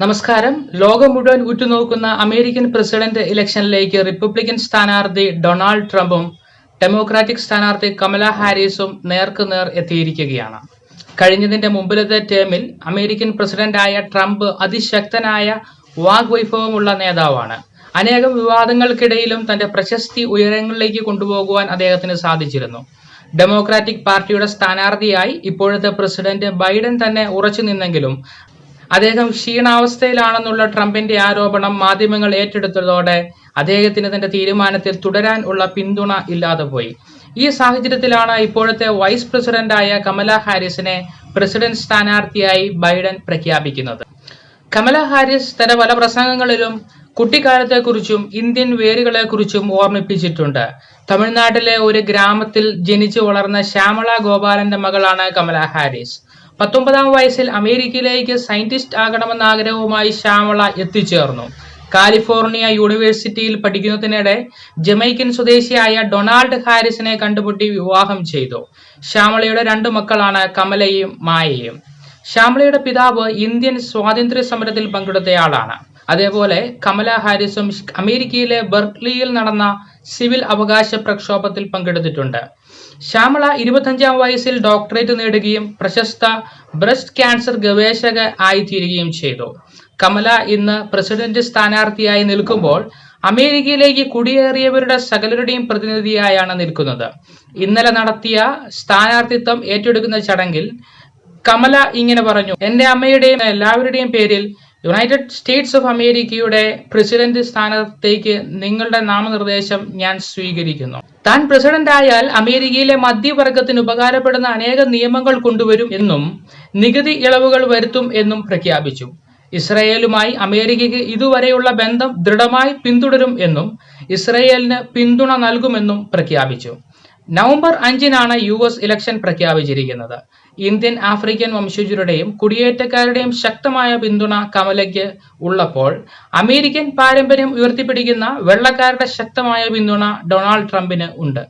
നമസ്കാരം. ലോകം മുഴുവൻ ഉറ്റുനോക്കുന്ന അമേരിക്കൻ പ്രസിഡന്റ് ഇലക്ഷനിലേക്ക് റിപ്പബ്ലിക്കൻ സ്ഥാനാർത്ഥി ഡൊണാൾഡ് ട്രംപും ഡെമോക്രാറ്റിക് സ്ഥാനാർത്ഥി കമല ഹാരിസും നേർക്കുനേർ എത്തിയിരിക്കുകയാണ്. കഴിഞ്ഞതിന്റെ മുമ്പിലത്തെ ടേമിൽ അമേരിക്കൻ പ്രസിഡന്റായ ട്രംപ് അതിശക്തനായ വാഗ്വൈഭവമുള്ള നേതാവാണ്. അനേകം വിവാദങ്ങൾക്കിടയിലും തന്റെ പ്രശസ്തി ഉയരങ്ങളിലേക്ക് കൊണ്ടുപോകുവാൻ അദ്ദേഹത്തിന് സാധിച്ചിരുന്നു. ഡെമോക്രാറ്റിക് പാർട്ടിയുടെ സ്ഥാനാർത്ഥിയായി ഇപ്പോഴത്തെ പ്രസിഡന്റ് ബൈഡൻ തന്നെ ഉറച്ചു നിന്നെങ്കിലും അദ്ദേഹം ക്ഷീണാവസ്ഥയിലാണെന്നുള്ള ട്രംപിന്റെ ആരോപണം മാധ്യമങ്ങൾ ഏറ്റെടുത്തതോടെ അദ്ദേഹത്തിന് തന്റെ തീരുമാനത്തിൽ തുടരാൻ ഉള്ള പിന്തുണ ഇല്ലാതെ പോയി. ഈ സാഹചര്യത്തിലാണ് ഇപ്പോഴത്തെ വൈസ് പ്രസിഡന്റായ കമല ഹാരിസിനെ പ്രസിഡന്റ് സ്ഥാനാർത്ഥിയായി ബൈഡൻ പ്രഖ്യാപിക്കുന്നത്. കമല ഹാരിസ് തന്റെ പല പ്രസംഗങ്ങളിലും കുട്ടിക്കാലത്തെക്കുറിച്ചും ഇന്ത്യൻ വേരുകളെക്കുറിച്ചും ഓർമ്മിപ്പിച്ചിട്ടുണ്ട്. തമിഴ്നാട്ടിലെ ഒരു ഗ്രാമത്തിൽ ജനിച്ചു വളർന്ന ശ്യാമള ഗോപാലന്റെ മകളാണ് കമല ഹാരിസ്. പത്തൊമ്പതാം വയസ്സിൽ അമേരിക്കയിലേക്ക് സയന്റിസ്റ്റ് ആകണമെന്ന ആഗ്രഹവുമായി ശ്യാമള എത്തിച്ചേർന്നു. കാലിഫോർണിയ യൂണിവേഴ്സിറ്റിയിൽ പഠിക്കുന്നതിനിടെ ജമൈക്കൻ സ്വദേശിയായ ഡൊണാൾഡ് ഹാരിസിനെ കണ്ടുമുട്ടി വിവാഹം ചെയ്തു. ശ്യാമളയുടെ രണ്ട് മക്കളാണ് കമലയും മായയും. ശ്യാമളയുടെ പിതാവ് ഇന്ത്യൻ സ്വാതന്ത്ര്യ സമരത്തിൽ പങ്കെടുത്തയാളാണ്. അതേപോലെ കമല ഹാരിസും അമേരിക്കയിലെ ബെർക്ലിയിൽ നടന്ന സിവിൽ അവകാശ പ്രക്ഷോഭത്തിൽ പങ്കെടുത്തിട്ടുണ്ട്. ശ്യാമള ഇരുപത്തഞ്ചാം വയസ്സിൽ ഡോക്ടറേറ്റ് നേടുകയും പ്രശസ്ത ബ്രസ്റ്റ് ക്യാൻസർ ഗവേഷക ആയിത്തീരുകയും ചെയ്തു. കമല ഇന്ന് പ്രസിഡന്റ് സ്ഥാനാർത്ഥിയായി നിൽക്കുമ്പോൾ അമേരിക്കയിലേക്ക് കുടിയേറിയവരുടെ സകലരുടെയും പ്രതിനിധിയായാണ് നിൽക്കുന്നത്. ഇന്നലെ നടത്തിയ സ്ഥാനാർത്ഥിത്വം ഏറ്റെടുക്കുന്ന ചടങ്ങിൽ കമല ഇങ്ങനെ പറഞ്ഞു എന്റെ അമ്മയുടെയും എല്ലാവരുടെയും പേരിൽ യുണൈറ്റഡ് സ്റ്റേറ്റ്സ് ഓഫ് അമേരിക്കയുടെ പ്രസിഡന്റ് സ്ഥാനത്തേക്ക് നിങ്ങളുടെ നാമനിർദ്ദേശം ഞാൻ സ്വീകരിക്കുന്നു. താൻ പ്രസിഡന്റ് ആയാൽ അമേരിക്കയിലെ മധ്യവർഗത്തിന് ഉപകാരപ്പെടുന്ന അനേക നിയമങ്ങൾ കൊണ്ടുവരും എന്നും നികുതി ഇളവുകൾ വരുത്തും എന്നും പ്രഖ്യാപിച്ചു. ഇസ്രയേലുമായി അമേരിക്കയ്ക്ക് ഇതുവരെയുള്ള ബന്ധം ദൃഢമായി പിന്തുടരും എന്നും ഇസ്രയേലിന് പിന്തുണ നൽകുമെന്നും പ്രഖ്യാപിച്ചു. നവംബർ അഞ്ചിനാണ് യു എസ് ഇലക്ഷൻ പ്രഖ്യാപിച്ചിരിക്കുന്നത്. ഇന്ത്യൻ ആഫ്രിക്കൻ വംശജരുടെയും കുടിയേറ്റക്കാരുടെയും ശക്തമായ പിന്തുണ കമലയ്ക്ക് ഉള്ളപ്പോൾ അമേരിക്കൻ പാരമ്പര്യം ഉയർത്തിപ്പിടിക്കുന്ന വെള്ളക്കാരുടെ ശക്തമായ പിന്തുണ ഡൊണാൾഡ് ട്രംപിന് ഉണ്ട്.